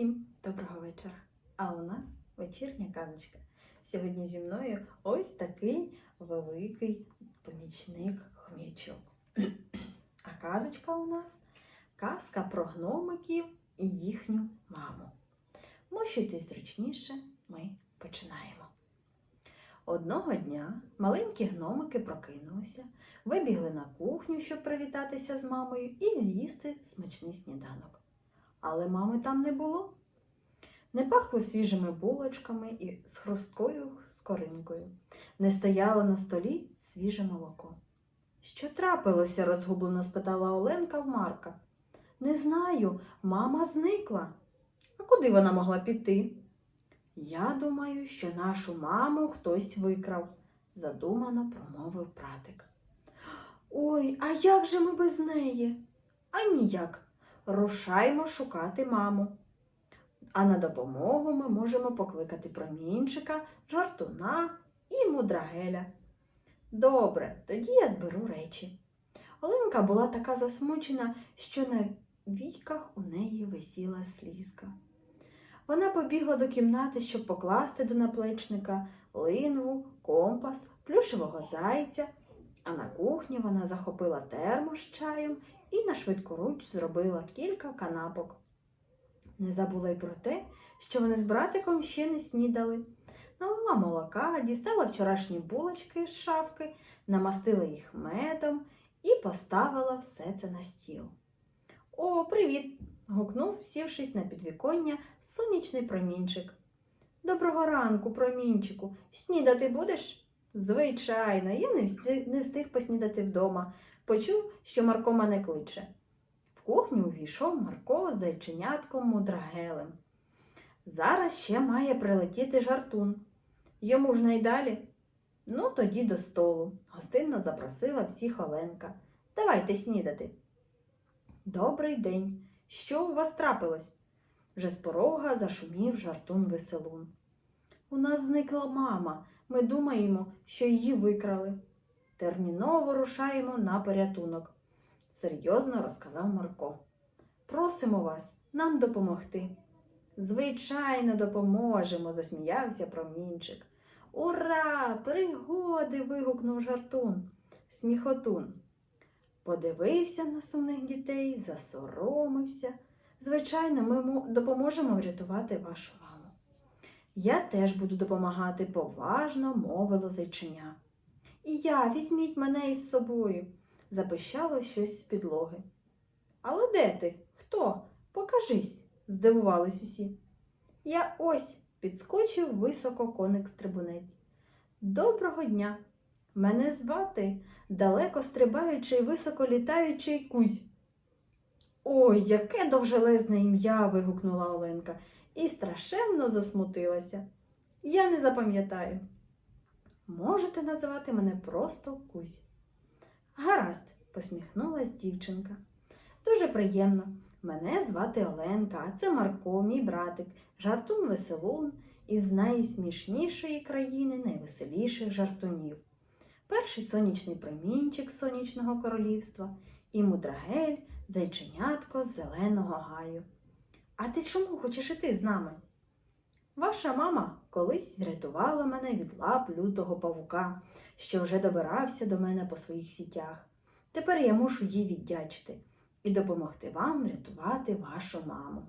Всім доброго вечора. А у нас вечірня казочка. Сьогодні зі мною ось такий великий помічник хомячок. А казочка у нас казка про гномиків і їхню маму. Мощуйтесь зручніше, ми починаємо. Одного дня маленькі гномики прокинулися, вибігли на кухню, щоб привітатися з мамою і з'їсти смачний сніданок. Але мами там не було. Не пахло свіжими булочками і з хрусткою скоринкою. Не стояло на столі свіже молоко. Що трапилося? розгублено спитала Оленка в Марка. Не знаю, мама зникла. А куди вона могла піти? Я думаю, що нашу маму хтось викрав, задумано промовив братик. Ой, а як же ми без неї? А ніяк. Рушаймо шукати маму. А на допомогу ми можемо покликати промінчика, жартуна і мудрагеля. Добре, тоді я зберу речі. Оленка була така засмучена, що на війках у неї висіла слізка. Вона побігла до кімнати, щоб покласти до наплечника линву, компас, плюшевого зайця, а на кухні вона захопила термос з чаєм і на швидкоруч зробила кілька канапок. Не забула й про те, що вони з братиком ще не снідали. Налила молока, дістала вчорашні булочки з шафки, намастила їх медом і поставила все це на стіл. О, привіт! гукнув, сівшись на підвіконня, сонячний промінчик. Доброго ранку, промінчику. Снідати будеш? Звичайно, я не встиг, не встиг поснідати вдома. Почув, що Марко мене кличе. В кухню увійшов Марко з зайченятком мудрагелем. Зараз ще має прилетіти жартун. Йому ж найдалі. Ну, тоді до столу. Гостинно запросила всіх Оленка. Давайте снідати. Добрий день. Що у вас трапилось? Вже з порога зашумів жартун веселун. У нас зникла мама. Ми думаємо, що її викрали. Терміново рушаємо на порятунок, серйозно розказав Марко. Просимо вас нам допомогти. Звичайно, допоможемо, засміявся промінчик. Ура! Пригоди! вигукнув жартун, сміхотун. Подивився на сумних дітей, засоромився. Звичайно, ми допоможемо врятувати вашу. Я теж буду допомагати, поважно мовило зайчиня. І я, візьміть мене із собою, запищало щось з підлоги. Але де ти? Хто? Покажись, здивувались усі. Я ось підскочив високо коник стрибунець. Доброго дня! Мене звати далеко стрибаючий, високо літаючий кузь. Ой, яке довжелезне ім'я. вигукнула Оленка і страшенно засмутилася. Я не запам'ятаю. Можете називати мене просто Кузь. Гаразд, посміхнулась дівчинка. Дуже приємно. Мене звати Оленка, а це Марко, мій братик, жартун веселун із найсмішнішої країни найвеселіших жартунів. Перший сонячний промінчик сонячного королівства і мудрагель, зайченятко з зеленого гаю. А ти чому хочеш іти з нами? Ваша мама колись врятувала мене від лап лютого павука, що вже добирався до мене по своїх сітях. Тепер я мушу їй віддячити і допомогти вам врятувати вашу маму.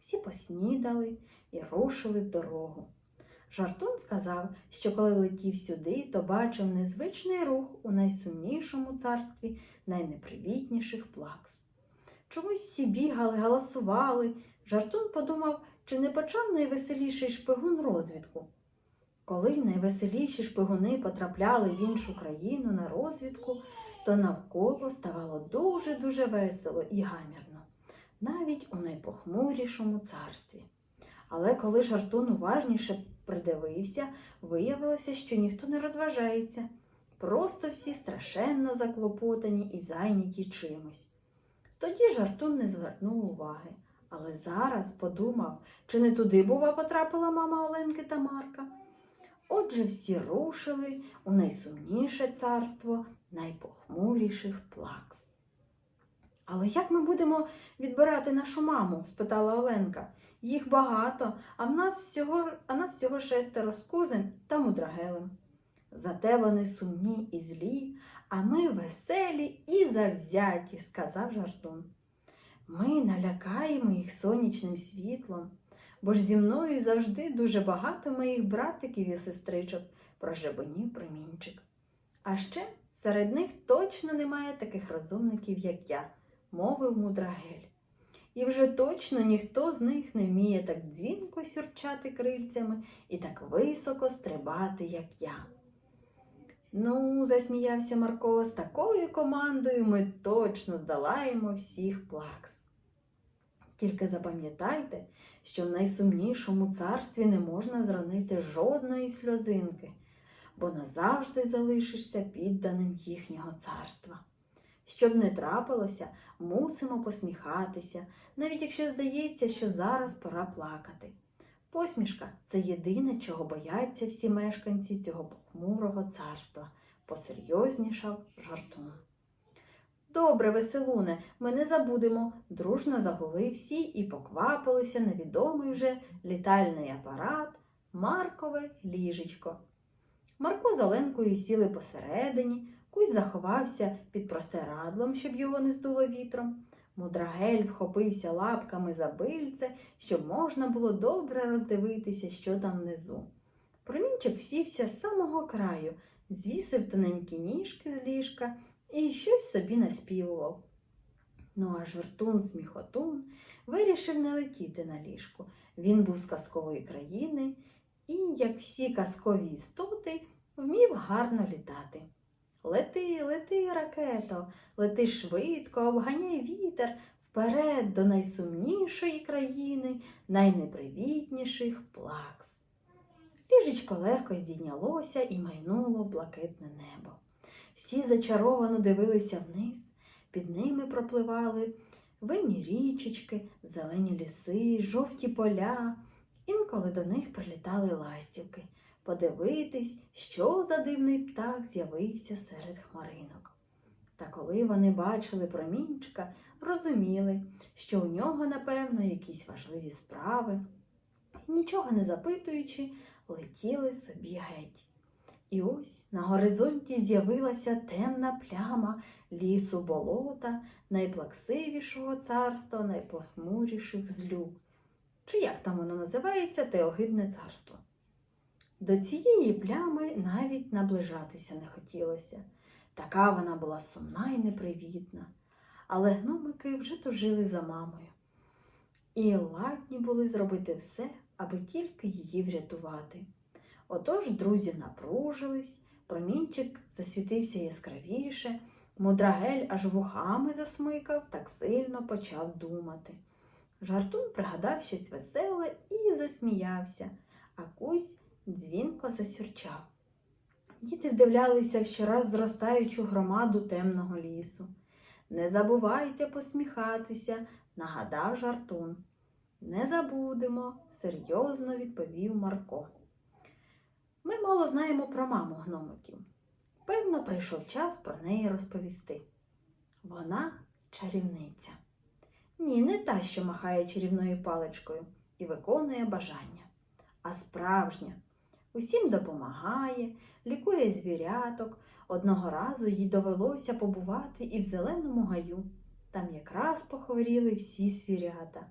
Всі поснідали і рушили в дорогу. Жартун сказав, що коли летів сюди, то бачив незвичний рух у найсумнішому царстві найнепривітніших плакс. Чомусь всі бігали, галасували. Жартун подумав, чи не почав найвеселіший шпигун розвідку. Коли найвеселіші шпигуни потрапляли в іншу країну на розвідку, то навколо ставало дуже-дуже весело і гамірно, навіть у найпохмурішому царстві. Але коли жартун уважніше придивився, виявилося, що ніхто не розважається. Просто всі страшенно заклопотані і зайняті чимось. Тоді жартун не звернув уваги, але зараз подумав, чи не туди, бува, потрапила мама Оленки та Марка. Отже, всі рушили у найсумніше царство найпохмуріших плакс. Але як ми будемо відбирати нашу маму? спитала Оленка. Їх багато, а в нас всього, а нас всього шестеро з кузем та мудрагелем. Зате вони сумні і злі, а ми веселі і завзяті, сказав жартун. Ми налякаємо їх сонячним світлом, бо ж зі мною завжди дуже багато моїх братиків і сестричок, прожебонів промінчик. А ще серед них точно немає таких розумників, як я, мовив мудрагель. І вже точно ніхто з них не вміє так дзвінко сюрчати крильцями і так високо стрибати, як я. Ну, засміявся Марко, з такою командою ми точно здолаємо всіх плакс. Тільки запам'ятайте, що в найсумнішому царстві не можна зронити жодної сльозинки, бо назавжди залишишся підданим їхнього царства. Щоб не трапилося, мусимо посміхатися, навіть якщо здається, що зараз пора плакати. Посмішка це єдине, чого бояться всі мешканці цього похмурого царства, посерйознішав жартун. Добре, веселуне, ми не забудемо, дружно загули всі і поквапилися на відомий вже літальний апарат Маркове ліжечко. Марко з Оленкою сіли посередині, кусь заховався під простирадлом, щоб його не здуло вітром. Мудрагель вхопився лапками за бильце, щоб можна було добре роздивитися, що там внизу. Промінчик всівся з самого краю, звісив тоненькі ніжки з ліжка і щось собі наспівував. Ну а жартун сміхотун вирішив не летіти на ліжку. Він був з казкової країни і, як всі казкові істоти, вмів гарно літати. Лети, лети, ракето, лети швидко, обганяй вітер вперед до найсумнішої країни, найнепривітніших плакс. Ліжечко легко здійнялося і майнуло блакитне небо. Всі зачаровано дивилися вниз, під ними пропливали винні річечки, зелені ліси, жовті поля. Інколи до них прилітали ластівки подивитись, що за дивний птах з'явився серед хмаринок. Та коли вони бачили промінчика, розуміли, що у нього, напевно, якісь важливі справи, нічого не запитуючи, летіли собі геть. І ось на горизонті з'явилася темна пляма лісу болота, найплаксивішого царства, найпохмуріших злюк. Чи як там воно називається, те огидне царство. До цієї плями навіть наближатися не хотілося. Така вона була сумна і непривітна. Але гномики вже тужили за мамою. І ладні були зробити все, аби тільки її врятувати. Отож друзі напружились, промінчик засвітився яскравіше, мудрагель аж вухами засмикав, так сильно почав думати. Жартун пригадав щось веселе і засміявся, а кусь дзвінко засюрчав. Діти вдивлялися в щораз зростаючу громаду темного лісу. Не забувайте посміхатися, нагадав жартун. Не забудемо, серйозно відповів Марко. Ми мало знаємо про маму гномиків. Певно, прийшов час про неї розповісти. Вона чарівниця. Ні, не та, що махає чарівною паличкою і виконує бажання, а справжня. Усім допомагає, лікує звіряток. Одного разу їй довелося побувати і в зеленому гаю. Там якраз похворіли всі звірята.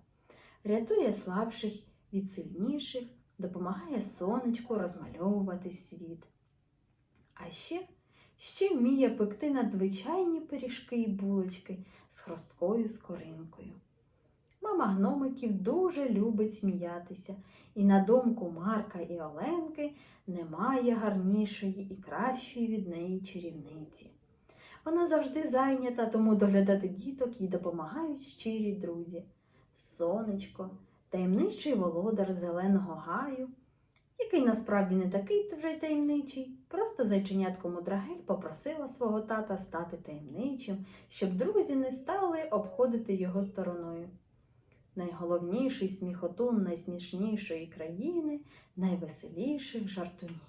Рятує слабших від сильніших, допомагає сонечку розмальовувати світ. А ще, ще вміє пекти надзвичайні пиріжки і булочки з хрусткою скоринкою. Мама гномиків дуже любить сміятися, і на думку Марка і Оленки немає гарнішої і кращої від неї чарівниці. Вона завжди зайнята, тому доглядати діток їй допомагають щирі друзі. Сонечко, таємничий володар зеленого гаю, який насправді не такий вже таємничий, просто зайченятко мудрагель попросила свого тата стати таємничим, щоб друзі не стали обходити його стороною. Найголовніший сміхотун найсмішнішої країни, найвеселіших жартунів.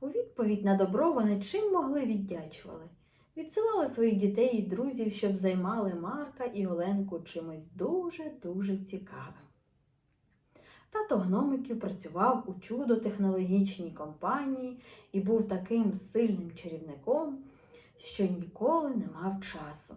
У відповідь на добро вони чим могли віддячували. Відсилали своїх дітей і друзів, щоб займали Марка і Оленку чимось дуже-дуже цікавим. Тато гномиків працював у чудо-технологічній компанії і був таким сильним чарівником, що ніколи не мав часу.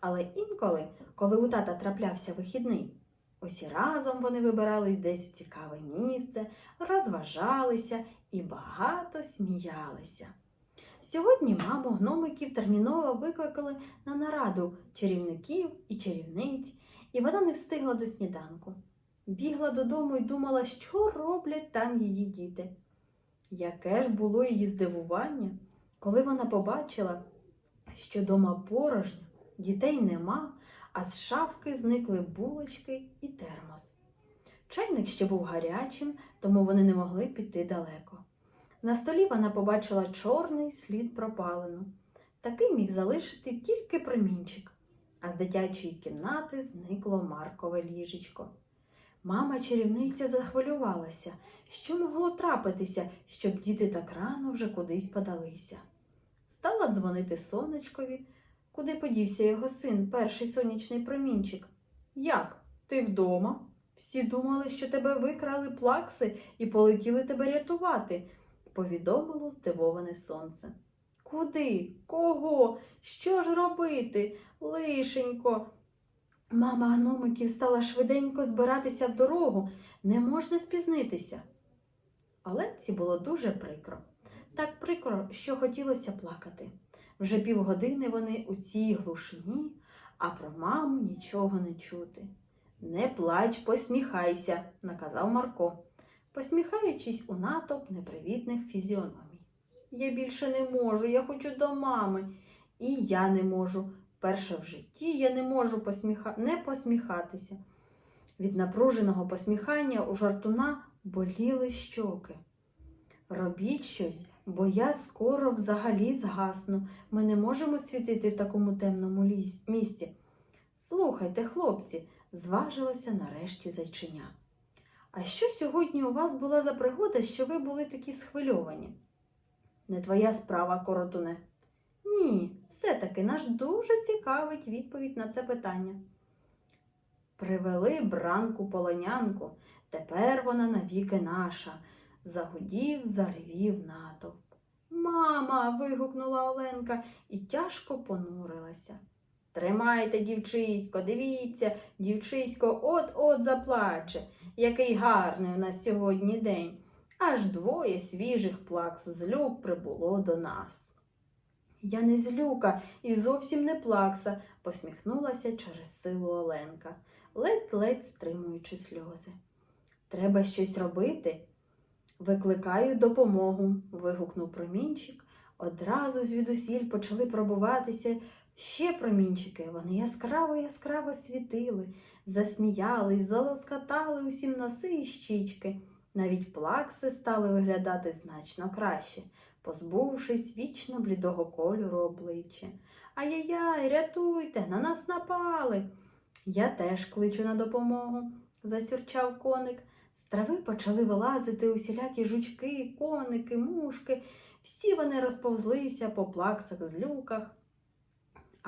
Але інколи, коли у тата траплявся вихідний, усі разом вони вибирались десь в цікаве місце, розважалися і багато сміялися. Сьогодні маму гномиків терміново викликали на нараду чарівників і чарівниць, і вона не встигла до сніданку. Бігла додому і думала, що роблять там її діти. Яке ж було її здивування, коли вона побачила, що дома порожньо, дітей нема, а з шафки зникли булочки і термос. Чайник ще був гарячим, тому вони не могли піти далеко. На столі вона побачила чорний слід пропалену. Такий міг залишити тільки промінчик, а з дитячої кімнати зникло Маркове ліжечко. Мама чарівниця захвилювалася, що могло трапитися, щоб діти так рано вже кудись подалися. Стала дзвонити сонечкові, куди подівся його син, перший сонячний промінчик. Як? Ти вдома? Всі думали, що тебе викрали плакси і полетіли тебе рятувати, повідомило здивоване сонце. Куди? Кого? Що ж робити? Лишенько. Мама гномиків стала швиденько збиратися в дорогу, не можна спізнитися. Оленці було дуже прикро. Так прикро, що хотілося плакати. Вже півгодини вони у цій глушині, а про маму нічого не чути. Не плач, посміхайся, наказав Марко, посміхаючись у натовп непривітних фізіономій. Я більше не можу, я хочу до мами. І я не можу. Вперше в житті я не можу посміха... не посміхатися. Від напруженого посміхання у жартуна боліли щоки. Робіть щось, бо я скоро взагалі згасну. Ми не можемо світити в такому темному місці. Слухайте, хлопці, зважилося нарешті зайчиня. А що сьогодні у вас була за пригода, що ви були такі схвильовані? Не твоя справа, коротуне. Ні, все-таки наш дуже цікавить відповідь на це питання. Привели бранку полонянку, тепер вона навіки наша. Загудів, заревів натовп. Мама. вигукнула Оленка і тяжко понурилася. Тримайте, дівчисько, дивіться, дівчисько от-от заплаче. Який гарний у нас сьогодні день. Аж двоє свіжих плакс з люк прибуло до нас. Я не злюка і зовсім не плакса, посміхнулася через силу Оленка, ледь-ледь стримуючи сльози. Треба щось робити. Викликаю допомогу, вигукнув промінчик. Одразу звідусіль почали пробуватися ще промінчики. Вони яскраво яскраво світили, засміялись, залоскатали усім носи і щічки. Навіть плакси стали виглядати значно краще позбувшись вічно блідого кольору обличчя. Ай-яй-яй, рятуйте, на нас напали. Я теж кличу на допомогу, засюрчав коник. З трави почали вилазити усілякі жучки, коники, мушки. Всі вони розповзлися по плаксах з люках.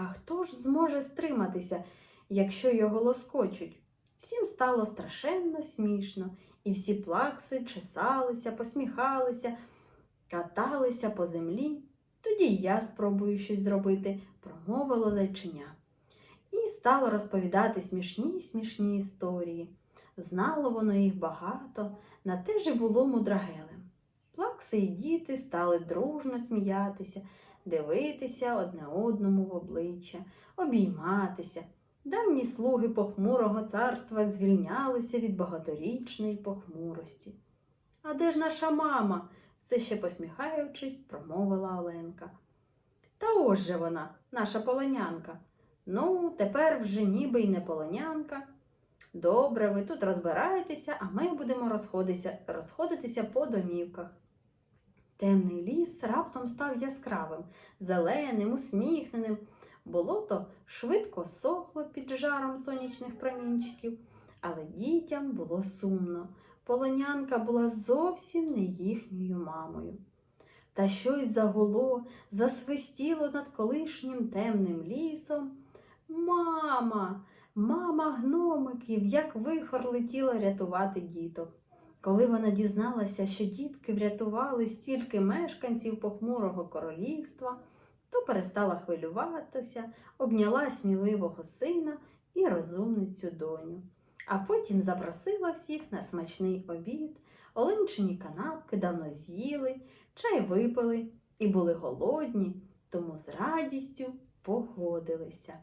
А хто ж зможе стриматися, якщо його лоскочуть? Всім стало страшенно смішно, і всі плакси чесалися, посміхалися, каталися по землі. Тоді я спробую щось зробити, промовило зайчиня. І стало розповідати смішні смішні історії. Знало воно їх багато, на те ж і було мудрагелем. Плакси і діти стали дружно сміятися, дивитися одне одному в обличчя, обійматися. Давні слуги похмурого царства звільнялися від багаторічної похмурості. А де ж наша мама? все ще посміхаючись, промовила Оленка. Та ось же вона, наша полонянка. Ну, тепер вже ніби й не полонянка. Добре, ви тут розбираєтеся, а ми будемо розходитися, розходитися по домівках. Темний ліс раптом став яскравим, зеленим, усміхненим. Болото швидко сохло під жаром сонячних промінчиків, але дітям було сумно. Полонянка була зовсім не їхньою мамою. та щось загуло, засвистіло над колишнім темним лісом. Мама, мама гномиків, як вихор летіла рятувати діток. Коли вона дізналася, що дітки врятували стільки мешканців похмурого королівства, то перестала хвилюватися, обняла сміливого сина і розумницю доню. А потім запросила всіх на смачний обід, оленчині канапки давно з'їли, чай випили і були голодні, тому з радістю погодилися.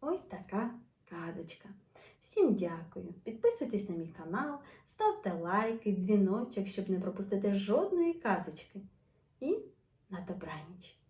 Ось така казочка. Всім дякую. Підписуйтесь на мій канал, ставте лайки, дзвіночок, щоб не пропустити жодної казочки. І на добраніч!